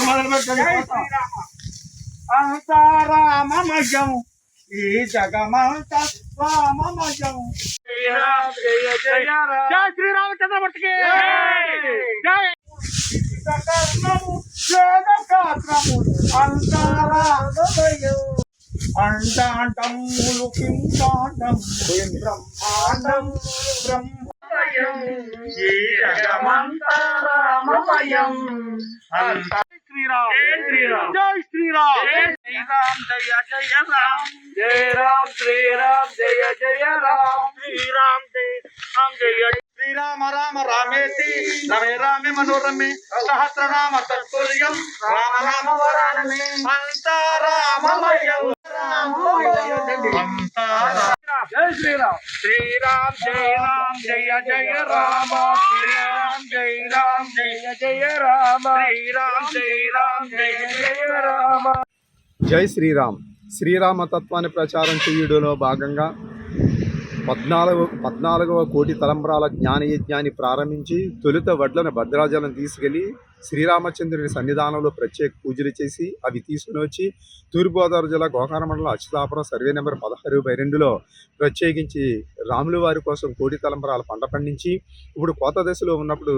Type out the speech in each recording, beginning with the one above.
మొదలు పెట్టండి ఈ జగమంత రామమయం శ్రీరామ్ జయ శ్రీరామచంద్రమూర్తికి బ్రహ్మాండం బ్రహ్మ ఈ జగమంత రామమయం అంత శ్రీరామ్. జై శ్రీరామ్. జై శ్రీరామ్ జయ జయ రామ్ జయ రామ్ శ్రీరామ్ జయ జయ రామ్ శ్రీరామ్ జయ రామ్ జయ శ్రీరామ రామ రామేతి రమే రామే మనోరమే సహస్రనామ తత్తుల్యం రామ రామ వరానమే అంతారామమయం. జై శ్రీరామ్. శ్రీరామ్ జయ రామ్ జయ జయ రామ శ్రీరామ్ జయ రామ్ జయ జయ రామ. శ్రీరామ్ జయ రామ్ జయ జయ రామ. జై శ్రీరామ్. శ్రీరామ తత్వాన్ని ప్రచారం చేయుడులో భాగంగా పద్నాలుగు పద్నాలుగవ కోటి తలంబ్రాల జ్ఞానయజ్ఞాన్ని ప్రారంభించి తొలుత వడ్లను భద్రాచలం తీసుకెళ్ళి శ్రీరామచంద్రుని సన్నిధానంలో ప్రత్యేక పూజలు చేసి అవి తీసుకుని వచ్చి తూర్పుగోదావరి జిల్లా గోకర్ణ మండలం అచ్యుతాపురం సర్వే నెంబర్ పదహారు బై రెండులో ప్రత్యేకించి రాముల వారి కోసం కోటి తలంబరాలు పంట పండించి ఇప్పుడు కోత దశలో ఉన్నప్పుడు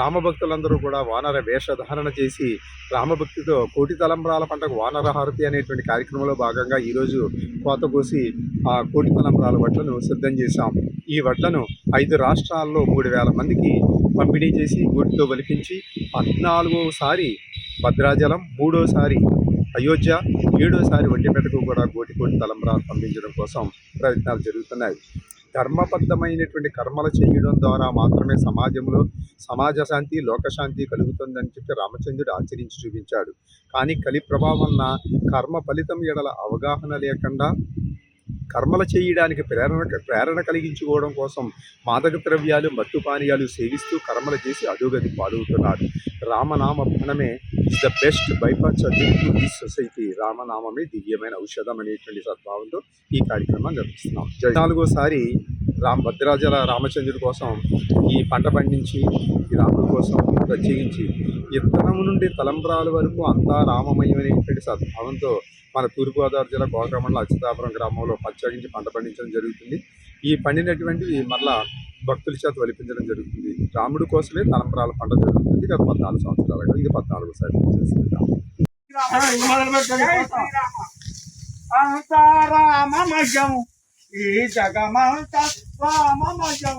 రామభక్తులందరూ కూడా వానర వేషధారణ చేసి రామభక్తితో కోటి తలంబరాల పంటకు వానర హారతి అనేటువంటి కార్యక్రమంలో భాగంగా ఈరోజు కోత కోసి ఆ కోటి తలంబరాల వడ్లను సిద్ధం చేశాం. ఈ వడ్లను ఐదు రాష్ట్రాల్లో మూడు వేల మందికి పంపిణీ చేసి గుడితో వలిపించి పద్నాలుగోసారి భద్రాచలం మూడోసారి అయోధ్య ఏడోసారి ఒంటిపేటకు కూడా గోటికోటి కోటి తలంబరాలు పంపించడం కోసం ప్రయత్నాలు జరుగుతున్నాయి. ధర్మబద్ధమైనటువంటి కర్మలు చేయడం ద్వారా మాత్రమే సమాజంలో సమాజ శాంతి లోకశాంతి కలుగుతుందని చెప్పి రామచంద్రుడు ఆచరించి చూపించాడు. కానీ కలి ప్రభావం వలన కర్మ ఫలితం ఎడల అవగాహన లేకుండా కర్మలు చేయడానికి ప్రేరణ ప్రేరణ కలిగించుకోవడం కోసం మాదక ద్రవ్యాలు మత్తు పానీయాలు సేవిస్తూ కర్మలు చేసి అధోగతి పాలవుతున్నారు. రామనామ భణమే is the best bypass to this society రామనామమే దివ్యమైన ఔషధం అనేటువంటి సద్భావంతో ఈ కార్యక్రమం నిర్వహిస్తున్నాం. నాలుగోసారి రామ భద్రాజల రామచంద్రుడి కోసం ఈ పంట పండించి ఈ రాముడి కోసం ప్రత్యేకించి ఇత్తనం నుండి తలంబ్రాల వరకు అంతా రామమయమైనటువంటి సద్భావంతో మన తూర్పుగోదావరి జిల్లా గోకర మండలం అచ్యుతాపురం గ్రామంలో ప్రత్యేకించి పంట పండించడం జరుగుతుంది. ఈ పండినటువంటివి మళ్ళా భక్తుల చేత వలిపించడం జరుగుతుంది. రాముడి కోసమే తలంపరాల పంట జరుగుతుంది. గత పద్నాలుగు సంవత్సరాలుగా ఇది పద్నాలుగు సంవత్సరాలు చేస్తున్నాం మొదలు ఈ జగమంత రామమయం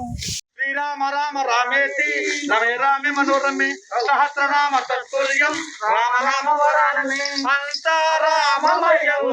శ్రీరామ రామ రామేతి రమే రామే మనోరమే సహస్రనామ తత్తుల్యం రామ రామ వరానమే అంతారామమయం